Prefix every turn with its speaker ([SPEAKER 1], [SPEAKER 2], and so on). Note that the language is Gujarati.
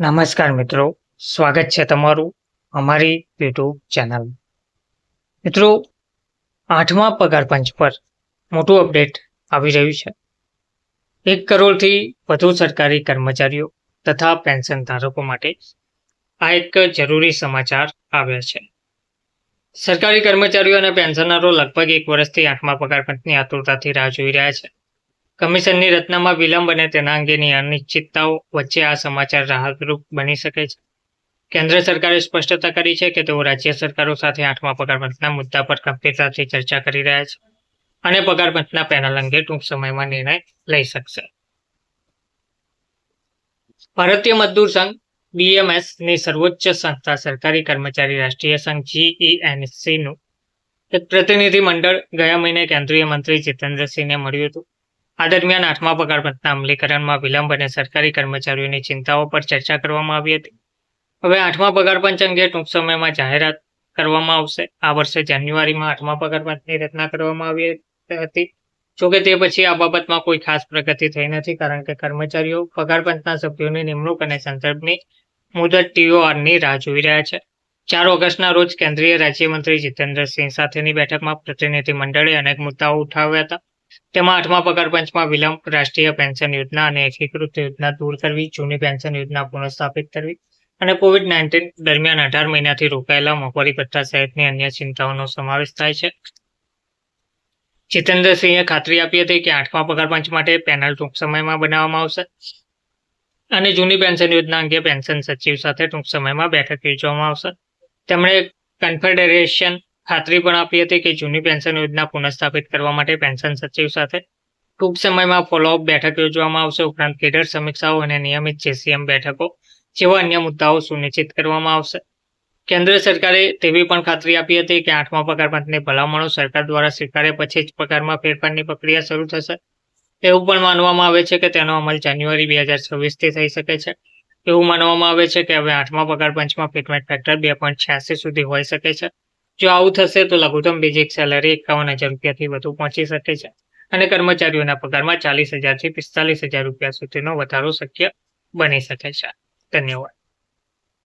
[SPEAKER 1] નમસ્કાર મિત્રો. સ્વાગત છે તમારું અમારી યુટ્યુબ ચેનલ મિત્રો, આઠમા પગાર પંચ પર મોટું અપડેટ આવી રહ્યું છે. એક કરોડથી વધુ સરકારી કર્મચારીઓ તથા પેન્શન ધારકો માટે આ એક જરૂરી સમાચાર આવ્યા છે. સરકારી કર્મચારીઓ અને પેન્શનરો લગભગ એક વર્ષથી આઠમા પગાર પંચની આતુરતાથી રાહ જોઈ રહ્યા છે. કમિશનની રચનામાં વિલંબ અને તેના અંગેની અનિશ્ચિતતાઓ વચ્ચે આ સમાચાર રાહતરૂપ બની શકે છે. કેન્દ્ર સરકારે સ્પષ્ટતા કરી છે કે તેઓ રાજ્ય સરકારો સાથે આઠમા પગારપંચના મુદ્દા પર ગંભીરતાથી ચર્ચા કરી રહ્યા છે અને પગારપંચના પેનલ અંગે ટૂંક સમયમાં નિર્ણય લઈ શકશે. ભારતીય મજદૂર સંઘ બીએમએસની સર્વોચ્ચ સંસ્થા સરકારી કર્મચારી રાષ્ટ્રીય સંઘ જીઈએનસીનું એક પ્રતિનિધિ મંડળ ગયા મહિને કેન્દ્રીય મંત્રી જીતેન્દ્રસિંહને મળ્યું હતું. આ દરમિયાન આઠમા પગાર પંચના અમલીકરણમાં વિલંબ અને સરકારી કર્મચારીઓની ચિંતાઓ પર ચર્ચા કરવામાં આવી હતી. હવે આઠમા પગાર પંચ અંગે ટૂંક સમયમાં જાહેરાત કરવામાં આવશે. આ વર્ષે જાન્યુઆરીમાં આઠમા પગાર પંચની રચના કરવામાં આવી હતી. જોકે તે પછી આ બાબતમાં કોઈ ખાસ પ્રગતિ થઈ નથી, કારણ કે કર્મચારીઓ, પગાર પંચના સભ્યોની નિમણૂક અને સંદર્ભની મુદત ટીઓઆરની રાહ જોઈ રહ્યા છે. ચાર ઓગસ્ટના રોજ કેન્દ્રીય રાજ્યમંત્રી જીતેન્દ્રસિંહ સાથેની બેઠકમાં પ્રતિનિધિ મંડળે અનેક મુદ્દાઓ ઉઠાવ્યા હતા. તેમાં આઠમા પગાર પંચમાં વિલંબ, રાષ્ટ્રીય પેન્શન યોજના અને એકીકૃત યોજના દૂર કરવી, જૂની પેન્શન યોજના પુનઃસ્થાપિત કરવી અને કોવિડ નાઇન્ટીન દરમિયાન અઢાર મહિનાથી રોકાયેલા મોંઘવારી ભથ્થા સહિતની અન્ય ચિંતાઓનો સમાવેશ થાય છે. જીતેન્દ્રસિંહે ખાતરી આપી હતી કે આઠમા પગાર પંચ માટે પેનલ ટૂંક સમયમાં બનાવવામાં આવશે અને જૂની પેન્શન યોજના અંગે પેન્શન સચિવ સાથે ટૂંક સમયમાં બેઠક યોજવામાં આવશે. તેમણે કન્ફેડરેશન ખાતરી પણ આપી હતી કે જૂની પેન્શન યોજના પુનઃસ્થાપિત કરવા માટે પેન્શન સચિવ સાથે ટૂંક સમયમાં ફોલોઅપ બેઠક યોજવામાં આવશે. ઉપરાંત કેડર સમીક્ષાઓ અને નિયમિત જેસીએમ બેઠકો જેવા અન્ય મુદ્દાઓ સુનિશ્ચિત કરવામાં આવશે. કેન્દ્ર સરકારે તેવી પણ ખાતરી આપી હતી કે આઠમા પગાર પંચની ભલામણો સરકાર દ્વારા સ્વીકારે પછી જ પગારમાં ફેરફારની પ્રક્રિયા શરૂ થશે. એવું પણ માનવામાં આવે છે કે તેનો અમલ જાન્યુઆરી બે હજાર છવ્વીસથી થઈ શકે છે. એવું માનવામાં આવે છે કે હવે આઠમા પગાર પંચમાં ફિટમેન્ટ ફેક્ટર બે પોઈન્ટ છ્યાસી સુધી હોઈ શકે છે. જો આવું થશે તો લઘુત્તમ બેઝિક સેલરી એકાવન હજાર રૂપિયાથી વધુ પહોંચી શકે છે. અને કર્મચારીઓના પગારમાં ચાલીસ હજારથી પિસ્તાલીસ હજાર રૂપિયા સુધીનો વધારો શક્ય બની શકે છે. ધન્યવાદ.